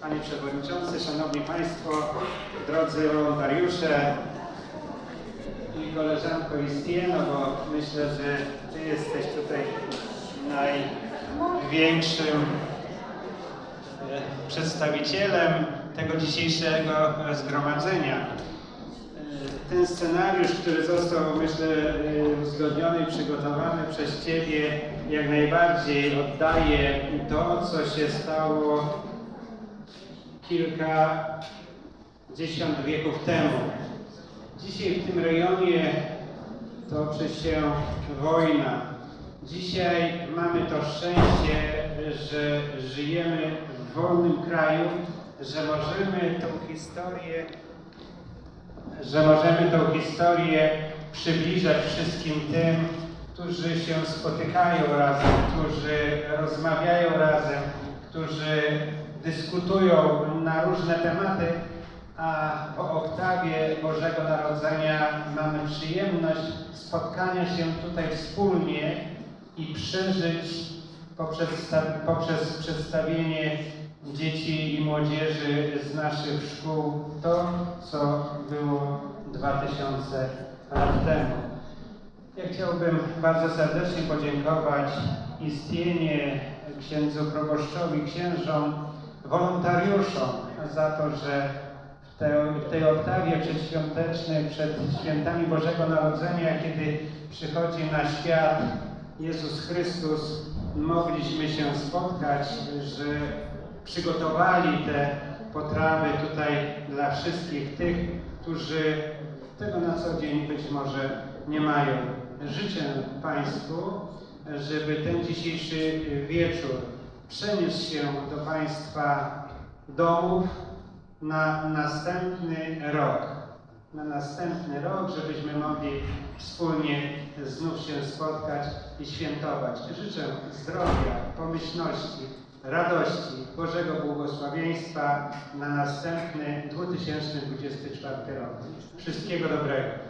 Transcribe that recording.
Panie Przewodniczący, Szanowni Państwo, drodzy wolontariusze i koleżanko Istien, no bo myślę, że Ty jesteś tutaj największym e, przedstawicielem tego dzisiejszego zgromadzenia. Ten scenariusz, który został, myślę, uzgodniony i przygotowany przez Ciebie, jak najbardziej oddaje to, co się stało kilkadziesiąt wieków temu. Dzisiaj w tym rejonie toczy się wojna. Dzisiaj mamy to szczęście, że żyjemy w wolnym kraju, że możemy tą historię że możemy tą historię przybliżać wszystkim tym, którzy się spotykają razem, którzy rozmawiają razem, którzy dyskutują na różne tematy, a w oktawie Bożego Narodzenia mamy przyjemność spotkania się tutaj wspólnie i przeżyć poprzez, poprzez przedstawienie dzieci i młodzieży z naszych szkół to, co było 2000 lat temu. Ja chciałbym bardzo serdecznie podziękować Istienie, księdzu proboszczowi, księżom, wolontariuszom za to, że w w tej oktawie przedświątecznej, przed świętami Bożego Narodzenia, kiedy przychodzi na świat Jezus Chrystus, mogliśmy się spotkać, że przygotowali te potrawy tutaj dla wszystkich tych, którzy tego na co dzień być może nie mają. Życzę Państwu, żeby ten dzisiejszy wieczór przeniósł się do Państwa domów na następny rok. Na następny rok, żebyśmy mogli wspólnie znów się spotkać i świętować. Życzę zdrowia, pomyślności, radości, Bożego błogosławieństwa na następny 2024 rok. Wszystkiego dobrego.